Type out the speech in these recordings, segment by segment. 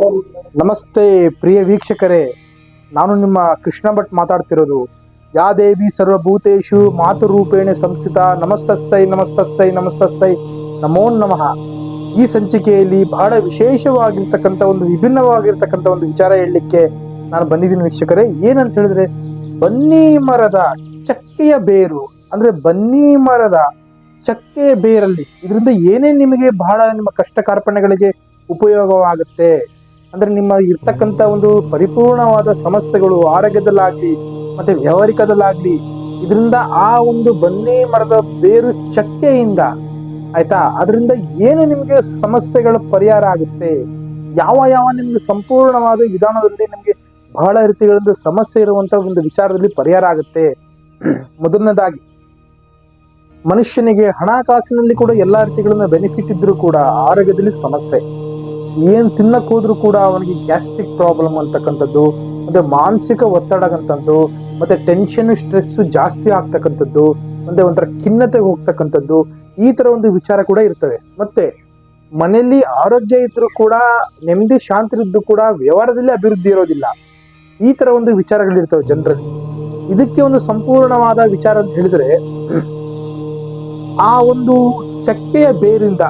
ನಮಸ್ತೆ ಪ್ರಿಯ ವೀಕ್ಷಕರೇ. ನಾನು ನಿಮ್ಮ ಕೃಷ್ಣ ಭಟ್ ಮಾತಾಡ್ತಿರೋದು. ಯಾ ದೇವಿ ಸರ್ವಭೂತೇಶು ಮಾತೃರೂಪೇಣೆ ಸಂಸ್ಥಿತ. ನಮಸ್ತಸ್ಸೈ ನಮಸ್ತಸ್ಸೈ ನಮಸ್ತಸ್ಸೈ. ನಮೋ ನಮಃ. ಈ ಸಂಚಿಕೆಯಲ್ಲಿ ಬಹಳ ವಿಶೇಷವಾಗಿರ್ತಕ್ಕಂಥ ಒಂದು ವಿಭಿನ್ನವಾಗಿರ್ತಕ್ಕಂಥ ಒಂದು ವಿಚಾರ ಹೇಳಲಿಕ್ಕೆ ನಾನು ಬಂದಿದ್ದೀನಿ ವೀಕ್ಷಕರೇ. ಏನಂತ ಹೇಳಿದ್ರೆ, ಬನ್ನಿ ಮರದ ಚಕ್ಕೆಯ ಬೇರು, ಅಂದ್ರೆ ಬನ್ನಿ ಮರದ ಚಕ್ಕೆಯ ಬೇರಲ್ಲಿ ಇದರಿಂದ ಏನೇನು ನಿಮಗೆ ಬಹಳ ನಿಮ್ಮ ಕಷ್ಟ ಕಾರ್ಪಣ್ಯಗಳಿಗೆ ಉಪಯೋಗವಾಗುತ್ತೆ? ಅಂದ್ರೆ ನಿಮ್ಮ ಇರ್ತಕ್ಕಂಥ ಒಂದು ಪರಿಪೂರ್ಣವಾದ ಸಮಸ್ಯೆಗಳು ಆರೋಗ್ಯದಲ್ಲಾಗ್ಲಿ ಮತ್ತೆ ವ್ಯವಹಾರಿಕದಲ್ಲಾಗ್ಲಿ, ಇದರಿಂದ ಆ ಒಂದು ಬನ್ನಿ ಮರದ ಬೇರು ಚಕ್ಕೆಯಿಂದ ಆಯ್ತಾ? ಅದರಿಂದ ಏನು ನಿಮಗೆ ಸಮಸ್ಯೆಗಳು ಪರಿಹಾರ ಆಗುತ್ತೆ? ಯಾವ ಯಾವ ನಿಮ್ಗೆ ಸಂಪೂರ್ಣವಾದ ವಿಧಾನದಲ್ಲಿ ನಿಮಗೆ ಬಹಳ ರೀತಿಗಳಿಂದ ಸಮಸ್ಯೆ ಇರುವಂತ ಒಂದು ವಿಚಾರದಲ್ಲಿ ಪರಿಹಾರ ಆಗುತ್ತೆ? ಮೊದಲನೇದಾಗಿ, ಮನುಷ್ಯನಿಗೆ ಹಣಕಾಸಿನಲ್ಲಿ ಕೂಡ ಎಲ್ಲಾ ರೀತಿಗಳಿಂದ ಬೆನಿಫಿಟ್ ಇದ್ದರೂ ಕೂಡ ಆರೋಗ್ಯದಲ್ಲಿ ಸಮಸ್ಯೆ. ಏನ್ ತಿನ್ನಕ್ ಹೋದ್ರೂ ಕೂಡ ಅವನಿಗೆ ಗ್ಯಾಸ್ಟ್ರಿಕ್ ಪ್ರಾಬ್ಲಮ್ ಅಂತಕ್ಕಂಥದ್ದು, ಮತ್ತೆ ಮಾನಸಿಕ ಒತ್ತಡ ಮತ್ತು ಮತ್ತೆ ಟೆನ್ಷನ್ ಸ್ಟ್ರೆಸ್ ಜಾಸ್ತಿ ಆಗ್ತಕ್ಕಂಥದ್ದು, ಮತ್ತೆ ಒಂಥರ ಖಿನ್ನತೆಗೆ ಹೋಗ್ತಕ್ಕಂಥದ್ದು, ಈ ಥರ ಒಂದು ವಿಚಾರ ಕೂಡ ಇರ್ತವೆ. ಮತ್ತೆ ಮನೆಯಲ್ಲಿ ಆರೋಗ್ಯ ಇದ್ದರೂ ಕೂಡ, ನೆಮ್ಮದಿ, ಶಾಂತಿ ಇದ್ದು ಕೂಡ ವ್ಯವಹಾರದಲ್ಲಿ ಅಭಿವೃದ್ಧಿ ಇರೋದಿಲ್ಲ. ಈ ಥರ ಒಂದು ವಿಚಾರಗಳಿರ್ತವೆ ಜನರಲ್ಲಿ. ಇದಕ್ಕೆ ಒಂದು ಸಂಪೂರ್ಣವಾದ ವಿಚಾರ ಅಂತ ಹೇಳಿದ್ರೆ, ಆ ಒಂದು ಚಕ್ಕೆಯ ಬೇರಿಂದ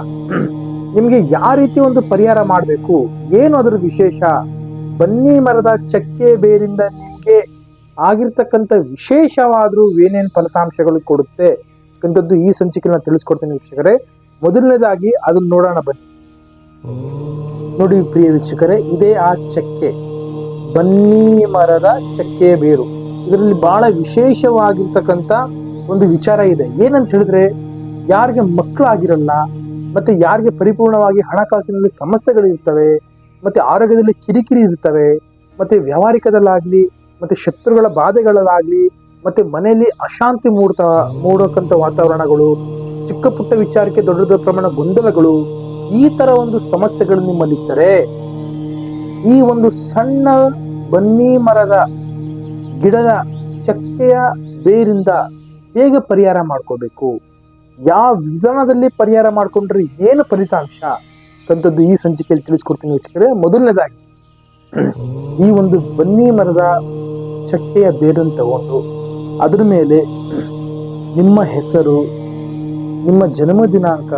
ನಿಮಗೆ ಯಾವ ರೀತಿ ಒಂದು ಪರಿಹಾರ ಮಾಡಬೇಕು? ಏನು ಅದರ ವಿಶೇಷ? ಬನ್ನಿ ಮರದ ಚಕ್ಕೆ ಬೇರಿಂದ ನಿಮಗೆ ಆಗಿರ್ತಕ್ಕಂಥ ವಿಶೇಷವಾದರೂ ಏನೇನು ಫಲಿತಾಂಶಗಳು ಕೊಡುತ್ತೆ ಅಂತದ್ದು ಈ ಸಂಚಿಕೆನ ತಿಳಿಸ್ಕೊಡ್ತೀನಿ ವೀಕ್ಷಕರೇ. ಮೊದಲನೇದಾಗಿ ಅದನ್ನ ನೋಡೋಣ ಬನ್ನಿ. ನೋಡಿ ಪ್ರಿಯ ವೀಕ್ಷಕರೇ, ಇದೇ ಆ ಚಕ್ಕೆ. ಬನ್ನಿ ಮರದ ಚಕ್ಕೆ ಬೇರು. ಇದರಲ್ಲಿ ಬಹಳ ವಿಶೇಷವಾಗಿರ್ತಕ್ಕಂಥ ಒಂದು ವಿಚಾರ ಇದೆ. ಏನಂತ ಹೇಳಿದ್ರೆ, ಯಾರಿಗೆ ಮಕ್ಕಳಾಗಿರಲ್ಲ ಮತ್ತೆ ಯಾರಿಗೆ ಪರಿಪೂರ್ಣವಾಗಿ ಹಣಕಾಸಿನಲ್ಲಿ ಸಮಸ್ಯೆಗಳು ಇರ್ತವೆ, ಮತ್ತೆ ಆರೋಗ್ಯದಲ್ಲಿ ಕಿರಿಕಿರಿ ಇರ್ತವೆ, ಮತ್ತೆ ವ್ಯಾವಹಾರಿಕದಲ್ಲಾಗಲಿ, ಮತ್ತೆ ಶತ್ರುಗಳ ಬಾಧೆಗಳಲ್ಲಾಗ್ಲಿ, ಮತ್ತೆ ಮನೆಯಲ್ಲಿ ಅಶಾಂತಿ ಮೂಡ್ತಾ ಮೂಡಕ್ಕಂಥ ವಾತಾವರಣಗಳು, ಚಿಕ್ಕ ಪುಟ್ಟ ವಿಚಾರಕ್ಕೆ ದೊಡ್ಡ ದೊಡ್ಡ ಪ್ರಮಾಣ ಗೊಂದಲಗಳು, ಈ ತರ ಒಂದು ಸಮಸ್ಯೆಗಳು ನಿಮ್ಮಲ್ಲಿದ್ದರೆ ಈ ಒಂದು ಸಣ್ಣ ಬನ್ನಿ ಮರದ ಗಿಡದ ಚಕ್ಕೆಯ ಬೇರಿಂದ ಹೇಗೆ ಪರಿಹಾರ ಮಾಡ್ಕೋಬೇಕು? ಯಾವ ವಿಧಾನದಲ್ಲಿ ಪರಿಹಾರ ಮಾಡ್ಕೊಂಡ್ರೆ ಏನು ಫಲಿತಾಂಶ ಅಂತದ್ದು ಈ ಸಂಚಿಕೆಯಲ್ಲಿ ತಿಳಿಸ್ಕೊಡ್ತೀನಿ ವೀಕ್ಷಕರೇ. ಮೊದಲನೇದಾಗಿ, ಈ ಒಂದು ಬನ್ನಿ ಮರದ ಚಕ್ಕೆಯ ಬೇರನ್ನು ತಗೊಂಡು ಅದ್ರ ಮೇಲೆ ನಿಮ್ಮ ಹೆಸರು, ನಿಮ್ಮ ಜನ್ಮ ದಿನಾಂಕ,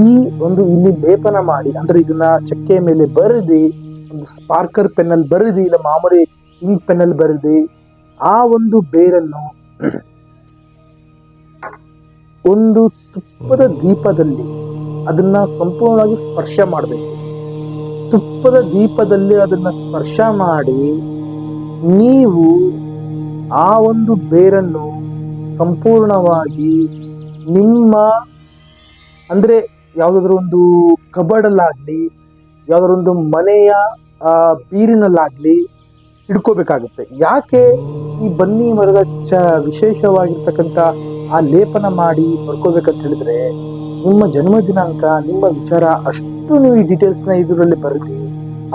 ಈ ಒಂದು ಇಲ್ಲಿ ಲೇಪನ ಮಾಡಿ, ಅಂದ್ರೆ ಇದನ್ನ ಚಕ್ಕೆಯ ಮೇಲೆ ಬರೆದಿ, ಒಂದು ಸ್ಪಾರ್ಕರ್ ಪೆನ್ನಲ್ಲಿ ಬರೆದಿ, ಇಲ್ಲ ಮಾಮೂಲಿ ಇಂಕ್ ಪೆನ್ನಲ್ಲಿ ಬರೆದಿ, ಆ ಒಂದು ಬೇರನ್ನು ಒಂದು ತುಪ್ಪದ ದೀಪದಲ್ಲಿ ಅದನ್ನ ಸಂಪೂರ್ಣವಾಗಿ ಸ್ಪರ್ಶ ಮಾಡಬೇಕು. ತುಪ್ಪದ ದೀಪದಲ್ಲಿ ಅದನ್ನ ಸ್ಪರ್ಶ ಮಾಡಿ ನೀವು ಆ ಒಂದು ಬೇರನ್ನು ಸಂಪೂರ್ಣವಾಗಿ ನಿಮ್ಮ ಅಂದ್ರೆ ಯಾವುದಾದ್ರೂ ಒಂದು ಕಬಡಲ್ಲಾಗ್ಲಿ, ಯಾವ್ದಾದ್ರು ಒಂದು ಮನೆಯ ಬೀರಿನಲ್ಲಾಗಲಿ ಇಡ್ಕೋಬೇಕಾಗುತ್ತೆ ಯಾಕೆ ಈ ಬನ್ನಿ ಮರದ ಚ ವಿಶೇಷವಾಗಿರ್ತಕ್ಕಂಥ ಆ ಲೇಪನ ಮಾಡಿ ಬರ್ಕೋಬೇಕಂತ ಹೇಳಿದ್ರೆ ನಿಮ್ಮ ಜನ್ಮ ದಿನಾಂಕ, ನಿಮ್ಮ ವಿಚಾರ ಅಷ್ಟು ನೀವು ಈ ಡೀಟೇಲ್ಸ್ನ ಇದರಲ್ಲಿ ಬರುತ್ತೆ.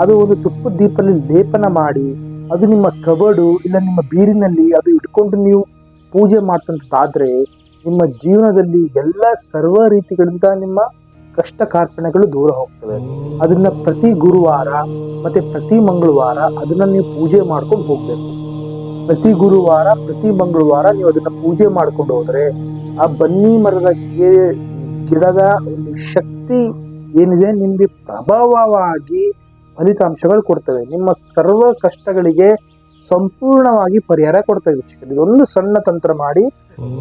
ಅದು ಒಂದು ತುಪ್ಪದ ದೀಪಲ್ಲಿ ಲೇಪನ ಮಾಡಿ, ಅದು ನಿಮ್ಮ ಕಬಡು ಇಲ್ಲ ನಿಮ್ಮ ಬೀರಿನಲ್ಲಿ ಅದು ಇಟ್ಕೊಂಡು ನೀವು ಪೂಜೆ ಮಾಡ್ತಂತಾದ್ರೆ ನಿಮ್ಮ ಜೀವನದಲ್ಲಿ ಎಲ್ಲ ಸರ್ವ ರೀತಿಗಳಿಂದ ನಿಮ್ಮ ಕಷ್ಟ ಕಾರ್ಪಣ್ಯಗಳು ದೂರ ಹೋಗ್ತವೆ. ಅದನ್ನ ಪ್ರತಿ ಗುರುವಾರ ಮತ್ತೆ ಪ್ರತಿ ಮಂಗಳವಾರ ಅದನ್ನ ನೀವು ಪೂಜೆ ಮಾಡ್ಕೊಂಡು ಹೋಗ್ಬೇಕು. ಪ್ರತಿ ಗುರುವಾರ, ಪ್ರತಿ ಮಂಗಳವಾರ ನೀವು ಅದನ್ನ ಪೂಜೆ ಮಾಡ್ಕೊಂಡು ಹೋದ್ರೆ ಆ ಬನ್ನಿ ಮರದ ಗಿಡದ ಒಂದು ಶಕ್ತಿ ಏನಿದೆ? ನಿಮಗೆ ಪ್ರಭಾವವಾಗಿ ಫಲಿತಾಂಶಗಳು ಕೊಡ್ತವೆ. ನಿಮ್ಮ ಸರ್ವ ಕಷ್ಟಗಳಿಗೆ ಸಂಪೂರ್ಣವಾಗಿ ಪರಿಹಾರ ಕೊಡ್ತವೆ ವೀಕ್ಷಕರು. ಇದೊಂದು ಸಣ್ಣ ತಂತ್ರ ಮಾಡಿ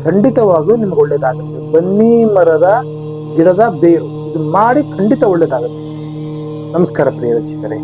ಖಂಡಿತವಾಗ್ಲೂ ನಿಮ್ಗೆ ಒಳ್ಳೇದಾಗುತ್ತೆ. ಬನ್ನಿ ಮರದ ಗಿಡದ ಬೇರು ಇದು ಮಾಡಿ ಖಂಡಿತ ಒಳ್ಳೇದಾಗುತ್ತೆ. ನಮಸ್ಕಾರ ಪ್ರಿಯ ವೀಕ್ಷಕರೇ.